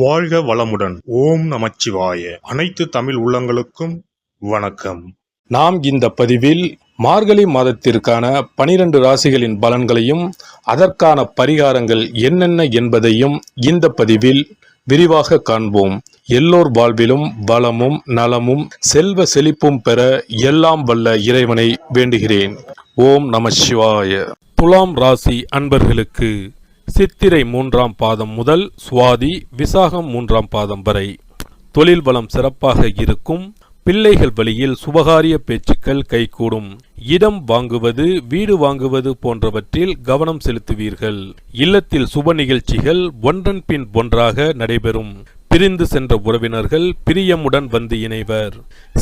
வாழ்க வளமுடன். ஓம் நமச்சிவாய. அனைத்து தமிழ் உள்ளங்களுக்கும் வணக்கம். நாம் இந்த பதிவில் மார்கழி மாதத்திற்கான பனிரெண்டு ராசிகளின் பலன்களையும் அதற்கான பரிகாரங்கள் என்னென்ன என்பதையும் இந்த பதிவில் விரிவாக காண்போம். எல்லோர் வாழ்விலும் பலமும் நலமும் செல்வ செழிப்பும் பெற எல்லாம் வல்ல இறைவனை வேண்டுகிறேன். ஓம் நம சிவாய துலாம் ராசி அன்பர்களுக்கு சித்திரை மூன்றாம் பாதம் முதல் சுவாதி விசாகம் மூன்றாம் பாதம் வரை. தொழில் வளம் சிறப்பாக இருக்கும். பிள்ளைகள் வழியில் சுபகாரிய பேச்சுக்கள் கைகூடும். இடம் வாங்குவது வீடு வாங்குவது போன்றவற்றில் கவனம் செலுத்துவீர்கள். இல்லத்தில் சுப நிகழ்ச்சிகள் ஒன்றன் பின் ஒன்றாக நடைபெறும். பிரிந்து சென்ற உறவினர்கள் பிரியமுடன் வந்து இணைவர்.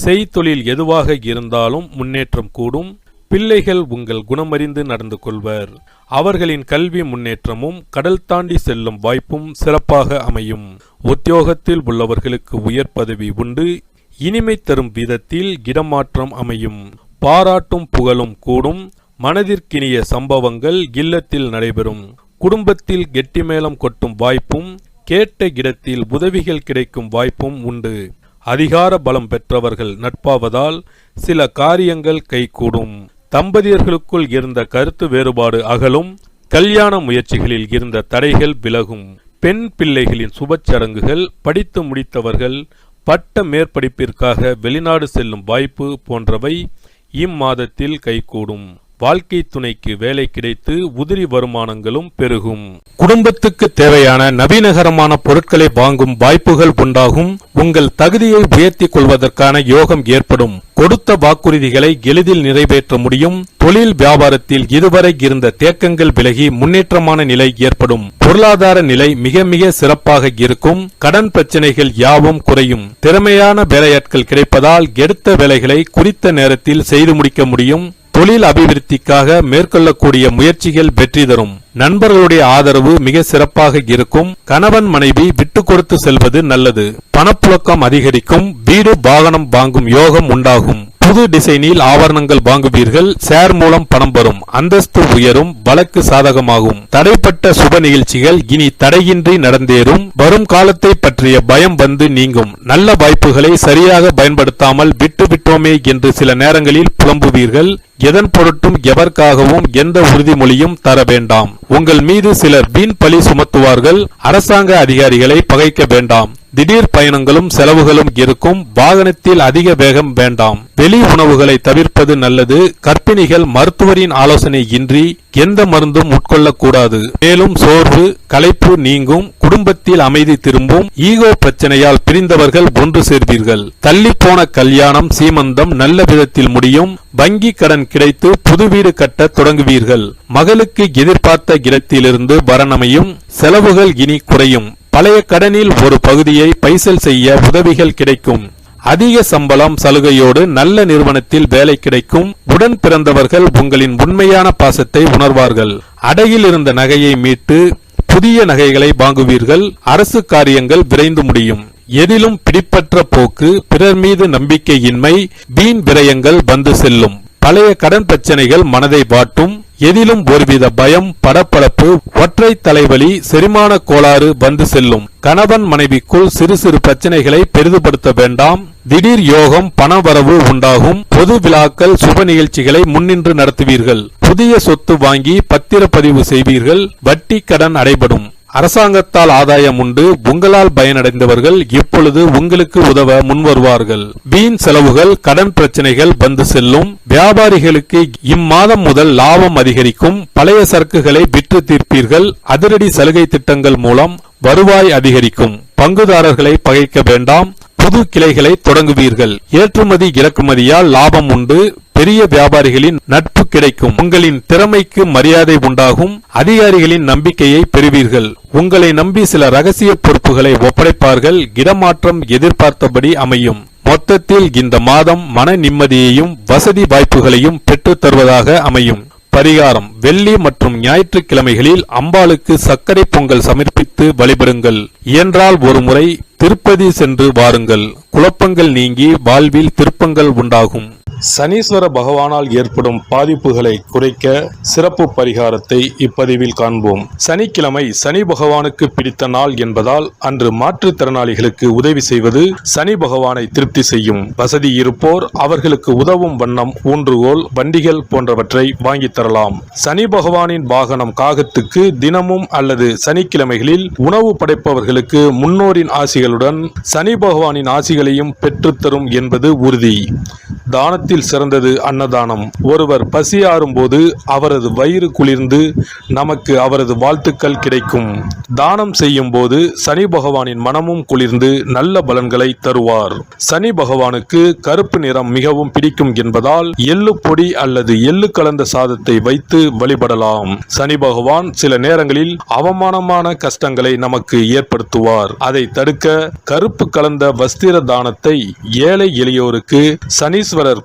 செய்தொழில் எதுவாக இருந்தாலும் முன்னேற்றம் கூடும். பிள்ளைகள் உங்கள் குணமறிந்து நடந்து கொள்வர். அவர்களின் கல்வி முன்னேற்றமும் கடல் தாண்டி செல்லும் வாய்ப்பும் சிறப்பாக அமையும். உத்தியோகத்தில் உள்ளவர்களுக்கு உயர் பதவி உண்டு. இனிமை தரும் விதத்தில் இடமாற்றம் அமையும். பாராட்டும் புகழும் கூடும். மனதிற்கினிய சம்பவங்கள் இல்லத்தில் நடைபெறும். குடும்பத்தில் கெட்டிமேளம் கொட்டும் வாய்ப்பும் கேட்ட இடத்தில் உதவிகள் கிடைக்கும் வாய்ப்பும் உண்டு. அதிகார பலம் பெற்றவர்கள் நட்பாவதால் சில காரியங்கள் கைகூடும். தம்பதியர்களுக்குள் இருந்த கருத்து வேறுபாடு அகலும். கல்யாண முயற்சிகளில் இருந்த தடைகள் விலகும். பெண் பிள்ளைகளின் சுபச்சடங்குகள் படித்து முடித்தவர்கள் பட்ட மேற்படிப்பிற்காக வெளிநாடு செல்லும் வாய்ப்பு போன்றவை இம்மாதத்தில் கைகூடும். வாழ்க்கை துணைக்கு வேலை கிடைத்து உதிரி வருமானங்களும் பெருகும். குடும்பத்துக்கு தேவையான நவீனகரமான பொருட்களை வாங்கும் வாய்ப்புகள் உண்டாகும். உங்கள் தகுதியை உயர்த்தி கொள்வதற்கான யோகம் ஏற்படும். கொடுத்த வாக்குறுதிகளை எளிதில் நிறைவேற்ற முடியும். தொழில் வியாபாரத்தில் இதுவரை இருந்த தேக்கங்கள் விலகி முன்னேற்றமான நிலை ஏற்படும். பொருளாதார நிலை மிக மிக சிறப்பாக இருக்கும். கடன் பிரச்சனைகள் யாவும் குறையும். திறமையான வேலையாட்கள் கிடைப்பதால் எடுத்த வேலைகளை குறித்த நேரத்தில் செய்து முடிக்க முடியும். தொழில் அபிவிருத்திக்காக மேற்கொள்ளக்கூடிய முயற்சிகள் வெற்றி தரும். நண்பர்களுடைய ஆதரவு மிக சிறப்பாக இருக்கும். கணவன் மனைவி விட்டு கொடுத்து செல்வது நல்லது. பணப்புழக்கம் அதிகரிக்கும். வீடு வாகனம் வாங்கும் யோகம் உண்டாகும். புது டிசைனில் ஆபரணங்கள் வாங்குவீர்கள் ஷேர் மூலம் பணம் வரும் அந்தஸ்து உயரும் வழக்கு சாதகமாகும். தடைப்பட்ட சுப நிகழ்ச்சிகள் இனி தடையின்றி நடந்தேறும். வரும் காலத்தை பற்றிய பயம் வந்து நீங்கும். நல்ல வாய்ப்புகளை சரியாக பயன்படுத்தாமல் விட்டுவிட்டோமே என்று சில நேரங்களில் புலம்புவீர்கள். எதன் பொருட்டும் எவர்க்காகவும் எந்த உறுதிமொழியும் தர வேண்டாம். உங்கள் மீது சிலர் வீண் பழி சுமத்துவார்கள். அரசாங்க அதிகாரிகளை பகைக்க வேண்டாம். திடீர் பயணங்களும் செலவுகளும் இருக்கும். வாகனத்தில் அதிக வேகம் வேண்டாம். வெளி உணவுகளை தவிர்ப்பது நல்லது. கர்ப்பிணிகள் மருத்துவரின் ஆலோசனை இன்றி எந்த மருந்தும் உட்கொள்ளக்கூடாது. மேலும் சோர்வு களைப்பு நீங்கும் குடும்பத்தில் அமைதி திரும்பும் ஈகோ பிரச்சனையால் பிரிந்தவர்கள் ஒன்று சேர்வீர்கள். தள்ளி போன கல்யாணம் சீமந்தம் நல்ல விதத்தில் முடியும். வங்கி கடன் கிடைத்து புது வீடு கட்ட தொடங்குவீர்கள். மகளுக்கு எதிர்பார்த்த இடத்திலிருந்து வரணமையும் செலவுகள் இனி குறையும். பழைய கடனில் ஒரு பகுதியை பைசல் செய்ய உதவிகள் கிடைக்கும். அதிக சம்பளம் சலுகையோடு நல்ல நிறுவனத்தில் வேலை கிடைக்கும். உடன் பிறந்தவர்கள் உங்களின் உண்மையான பாசத்தை உணர்வார்கள். அடையில் இருந்த நகையை மீட்டு புதிய நகைகளை வாங்குவீர்கள். அரசு காரியங்கள் விரைந்து முடியும். எதிலும் பிடிப்பற்ற போக்கு பிறர் மீது நம்பிக்கையின்மை வீண் விரயங்கள் வந்து செல்லும். பழைய கடன் பிரச்சனைகள் மனதை வாட்டும். எதிலும் ஒருவித பயம் படப்படப்பு ஒற்றை தலைவலி செரிமான கோளாறு வந்து செல்லும். கணவன் மனைவிக்குள் சிறு சிறு பிரச்சனைகளை பெரிதுபடுத்த வேண்டாம். திடீர் யோகம் பணவரவு உண்டாகும். பொது விழாக்கள் சுப நிகழ்ச்சிகளை முன்னின்று நடத்துவீர்கள். புதிய சொத்து வாங்கி பத்திரப்பதிவு செய்வீர்கள். வட்டி கடன் அடைபடும். அரசாங்கத்தால் ஆதாயம் உண்டு உங்களால் பயனடைந்தவர்கள் இப்பொழுது உங்களுக்கு உதவ முன்வருவார்கள். வீண் செலவுகள் கடன் பிரச்சனைகள் வந்து செல்லும். வியாபாரிகளுக்கு இம்மாதம் முதல் லாபம் அதிகரிக்கும். பழைய சரக்குகளை விற்று தீர்ப்பீர்கள். அதிரடி சலுகை திட்டங்கள் மூலம் வருவாய் அதிகரிக்கும். பங்குதாரர்களை பகைக்க வேண்டாம். புது கிளைகளை தொடங்குவீர்கள். ஏற்றுமதி இறக்குமதியால் லாபம் உண்டு. பெரிய வியாபாரிகளின் நட்பு கிடைக்கும். உங்களின் திறமைக்கு மரியாதை உண்டாகும். அதிகாரிகளின் நம்பிக்கையை பெறுவீர்கள். உங்களை நம்பி சில ரகசிய பொறுப்புகளை ஒப்படைப்பார்கள். இடமாற்றம் எதிர்பார்த்தபடி அமையும். மொத்தத்தில் இந்த மாதம் மன நிம்மதியையும் வசதி வாய்ப்புகளையும் பெற்றுத் தருவதாக அமையும். பரிகாரம். வெள்ளி மற்றும் ஞாயிற்றுக்கிழமைகளில் அம்பாளுக்கு சர்க்கரை பொங்கல் சமர்ப்பித்து வழிபடுங்கள். இயன்றால் ஒரு முறை திருப்பதி சென்று வாருங்கள். குழப்பங்கள் நீங்கி வாழ்வில் திருப்பங்கள் உண்டாகும். சனீஸ்வர பகவானால் ஏற்படும் பாதிப்புகளை குறைக்க சிறப்பு பரிகாரத்தை இப்பதிவில் காண்போம். சனிக்கிழமை சனி பகவானுக்கு பிடித்த நாள் என்பதால் அன்று மாற்றுத்திறனாளிகளுக்கு உதவி செய்வது சனி பகவானை திருப்தி செய்யும். வசதி இருப்போர் அவர்களுக்கு உதவும் வண்ணம் ஊன்றுகோல் வண்டிகள் போன்றவற்றை வாங்கித் தரலாம். சனி பகவானின் வாகனம் காகத்துக்கு தினமும் அல்லது சனிக்கிழமைகளில் உணவு படைப்பவர்களுக்கு முன்னோரின் ஆசிகளுடன் சனி பகவானின் ஆசிகளையும் பெற்றுத்தரும் என்பது உறுதி. தானத்தில் சிறந்தது அன்னதானம். ஒருவர் பசியாறும் போது அவரது வயிறு குளிர்ந்து நமக்கு அவரது வாழ்த்துக்கள் கிடைக்கும். தானம் செய்யும் போது சனி பகவானின் மனமும் குளிர்ந்து நல்ல பலன்களை தருவார். சனி பகவானுக்கு கருப்பு நிறம் மிகவும் பிடிக்கும் என்பதால் எள்ளு பொடி அல்லது எள்ளு கலந்த சாதத்தை வைத்து வழிபடலாம். சனி பகவான் சில நேரங்களில் அவமானமான கஷ்டங்களை நமக்கு ஏற்படுத்துவார். அதை தடுக்க கருப்பு கலந்த வஸ்திர தானத்தை ஏழை எளியோருக்கு சனீஸ்வரர்